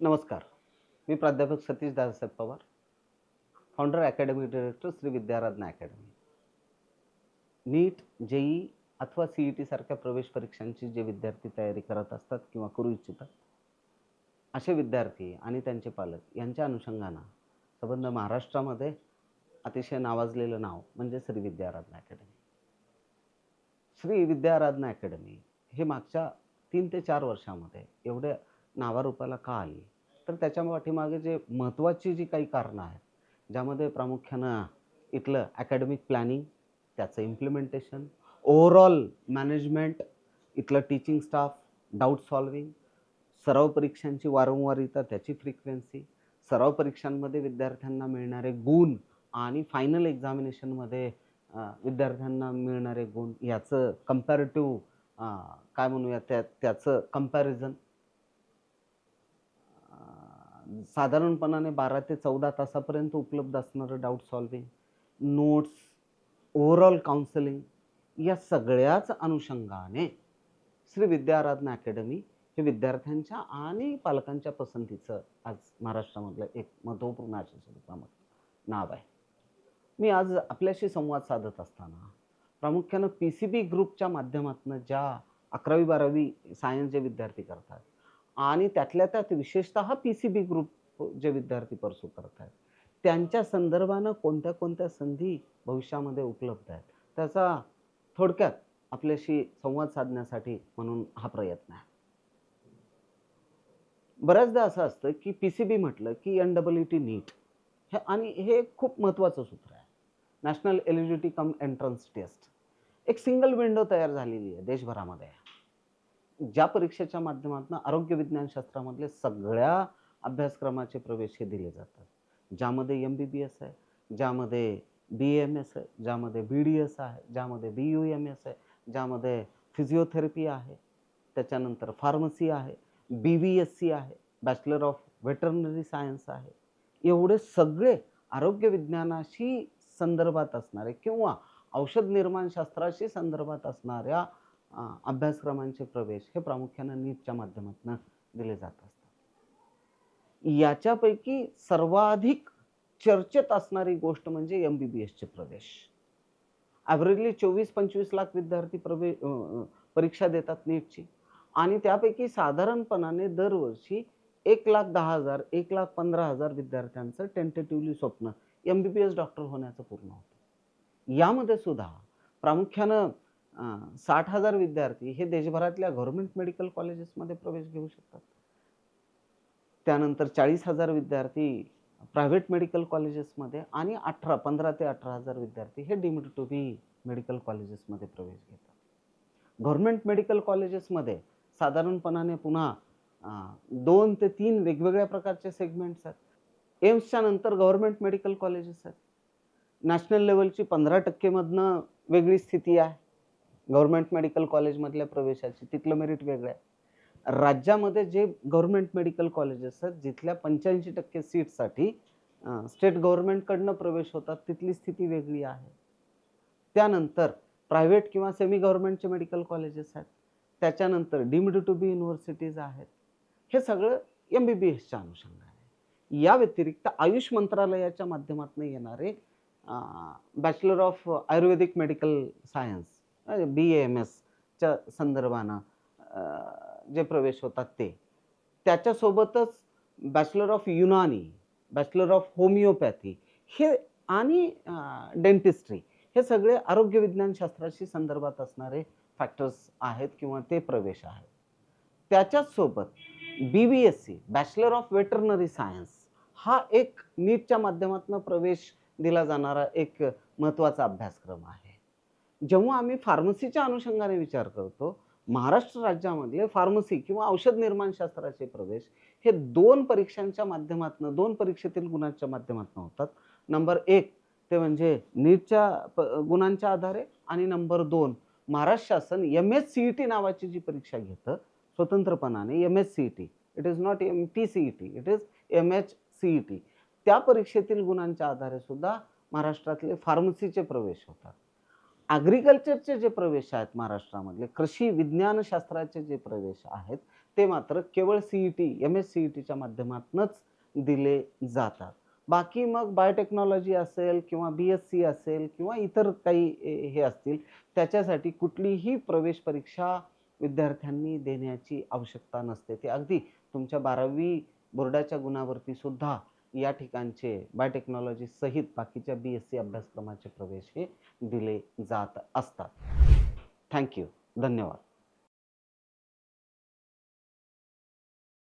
नमस्कार. मी प्राध्यापक Satish Dadasaheb Pawar founder academic director Shri Vidyaradhana academy NEET JEE अथवा सी ई टी सारख्या प्रवेश परीक्षांची जे विद्यार्थी तयारी करत असतात किंवा करू इच्छितात असे विद्यार्थी आणि त्यांचे पालक यांच्या अनुषंगानं संबंध महाराष्ट्रामध्ये अतिशय नावाजलेलं नाव म्हणजे श्री विद्याराधना अकॅडमी श्री विद्याराधना अकॅडमी हे मागच्या तीन ते चार वर्षामध्ये एवढे नावारूपाला का आली? तर त्याच्या पाठीमागे जे महत्त्वाची जी काही कारणं आहेत ज्यामध्ये प्रामुख्यानं इथलं अकॅडमिक प्लॅनिंग त्याचं इम्प्लिमेंटेशन ओव्हरऑल मॅनेजमेंट इथलं टीचिंग स्टाफ डाऊट सॉल्विंग सराव परीक्षांची वारंवारिता त्याची फ्रिक्वेन्सी सराव परीक्षांमध्ये विद्यार्थ्यांना मिळणारे गुण आणि फायनल एक्झामिनेशनमध्ये विद्यार्थ्यांना मिळणारे गुण याचं कम्पॅरेटिव्ह काय म्हणूया त्या त्याचं कंपॅरिझन साधारणपणाने बारा ते चौदा तासापर्यंत उपलब्ध असणारं doubt solving notes overall counselling या सगळ्याच अनुषंगाने श्री विद्याराधना अकॅडमी हे विद्यार्थ्यांच्या आणि पालकांच्या पसंतीचं आज महाराष्ट्रामधलं एक महत्त्वपूर्ण अशा स्वरूपामध्ये नाव आहे. मी आज आपल्याशी संवाद साधत असताना प्रामुख्यानं पी सी बी ग्रुपच्या माध्यमातून ज्या अकरावी बारावी सायन्सचे विद्यार्थी करतात आणि त्यातल्या त्यात विशेषतः पी सी बी ग्रुप जे विद्यार्थी परसू करत आहेत त्यांच्या संदर्भानं कोणत्या कोणत्या संधी भविष्यामध्ये उपलब्ध आहेत? त्याचा थोडक्यात आपल्याशी संवाद साधण्यासाठी म्हणून हा प्रयत्न आहे. बऱ्याचदा असं असतं की पी सी बी म्हटलं की एन डबल टी नीट हे आणि हे खूप महत्त्वाचं सूत्र आहे. National eligibility cum entrance test एक सिंगल विंडो तयार झालेली आहे देशभरामध्ये. ज्या परीक्षेच्या माध्यमातून आरोग्य विज्ञानशास्त्रामधले सगळ्या अभ्यासक्रमाचे प्रवेश हे दिले जातात. ज्यामध्ये एम बी बी एस आहे ज्यामध्ये बी एम एस आहे ज्यामध्ये बी डी एस आहे ज्यामध्ये बी यू एम एस आहे ज्यामध्ये फिजिओथेरपी आहे त्याच्यानंतर फार्मसी आहे बी व्ही एस सी आहे बॅचलर ऑफ व्हेटरनरी सायन्स आहे. एवढे सगळे आरोग्य विज्ञानाशी संदर्भात असणारे किंवा औषध निर्माण शास्त्राशी संदर्भात असणाऱ्या अभ्यासक्रमांचे प्रवेश हे प्रामुख्यानं नीटच्या माध्यमातून दिले जात असतात. याच्यापैकी सर्वाधिक चर्चेत असणारी गोष्ट म्हणजे एम बी बी एसचे प्रवेश. ॲव्हरेजली चोवीस पंचवीस लाख विद्यार्थी प्रवे परीक्षा देतात नीटची. आणि त्यापैकी साधारणपणाने दरवर्षी एक लाख दहा हजार एक लाख पंधरा हजार विद्यार्थ्यांचं टेंटेटिव्हली स्वप्न M B B S doctor होण्याचं पूर्ण होतं. यामध्ये सुद्धा प्रामुख्यानं साठ हजार विद्यार्थी हे देशभरातल्या गव्हर्नमेंट मेडिकल कॉलेजेसमध्ये प्रवेश घेऊ शकतात. त्यानंतर चाळीस हजार विद्यार्थी प्रायव्हेट मेडिकल कॉलेजेसमध्ये आणि अठरा पंधरा ते अठरा हजार विद्यार्थी हे डीम्ड टू बी मेडिकल कॉलेजेसमध्ये प्रवेश घेतात. गव्हर्नमेंट मेडिकल कॉलेजेसमध्ये साधारणपणाने पुन्हा दोन ते तीन वेगवेगळ्या प्रकारचे सेगमेंट्स आहेत. एम्सच्या नंतर गव्हर्नमेंट मेडिकल कॉलेजेस आहेत. नॅशनल लेवलची पंधरा टक्केमधनं वेगळी स्थिती आहे. गव्हर्नमेंट मेडिकल कॉलेजमधल्या प्रवेशाची तिथलं मेरिट वेगळं आहे. राज्यामध्ये जे गव्हर्नमेंट मेडिकल कॉलेजेस आहेत जिथल्या पंच्याऐंशी टक्के सीटसाठी स्टेट गव्हर्नमेंटकडनं प्रवेश होतात तिथली स्थिती वेगळी आहे. त्यानंतर प्रायव्हेट किंवा सेमी गव्हर्नमेंटचे मेडिकल कॉलेजेस आहेत. त्याच्यानंतर डीम्ड टू बी युनिव्हर्सिटीज आहेत. हे सगळं एम बी बी एसच्या अनुषंगाने या व्यतिरिक्त आयुष मंत्रालयाच्या माध्यमातून येणारे bachelor of Ayurvedic medical science B M एसच्या संदर्भानं जे प्रवेश होतात ते. त्याच्यासोबतच bachelor of Unani bachelor of homeopathy हे आणि डेंटिस्ट्री हे सगळे आरोग्य विज्ञानशास्त्राशी संदर्भात असणारे फॅक्टर्स आहेत किंवा ते प्रवेश आहेत. त्याच्याच सोबत B B S C bachelor of veterinary science हा एक नीटच्या माध्यमातून प्रवेश दिला जाणारा एक महत्त्वाचा अभ्यासक्रम आहे. जेव्हा आम्ही फार्मसीच्या अनुषंगाने विचार करतो महाराष्ट्र राज्यामधले फार्मसी किंवा औषध निर्माण शास्त्राचे प्रवेश हे दोन परीक्षांच्या माध्यमातून दोन परीक्षेतील गुणांच्या माध्यमातून होतात. नंबर एक ते म्हणजे नीटच्या प गुणांच्या आधारे आणि नंबर दोन महाराष्ट्र शासन M S C E T नावाची जी परीक्षा घेतं स्वतंत्रपणाने M S C E T it is not M T C E T it is M H C E T त्या परीक्षेतील गुणांच्या आधारे सुद्धा महाराष्ट्रातले फार्मसीचे प्रवेश होतात. ॲग्रिकल्चरचे जे प्रवेश आहेत महाराष्ट्रामधले कृषी विज्ञानशास्त्राचे जे प्रवेश आहेत ते मात्र केवळ C E T M S C E टीच्या माध्यमातूनच दिले जातात. बाकी मग बायोटेक्नॉलॉजी असेल किंवा बी एस सी असेल किंवा इतर काही हे असतील त्याच्यासाठी कुठलीही प्रवेश परीक्षा विद्यार्थ्यांनी देण्याची आवश्यकता नसते. ते अगदी तुमच्या बारावी बोर्डाच्या गुणावरती सुद्धा या ठिकाणचे बायोटेक्नॉलॉजी सहित बाकीच्या बी एस सी अभ्यासक्रमाचे प्रवेश हे दिले जात असतात. थँक्यू धन्यवाद.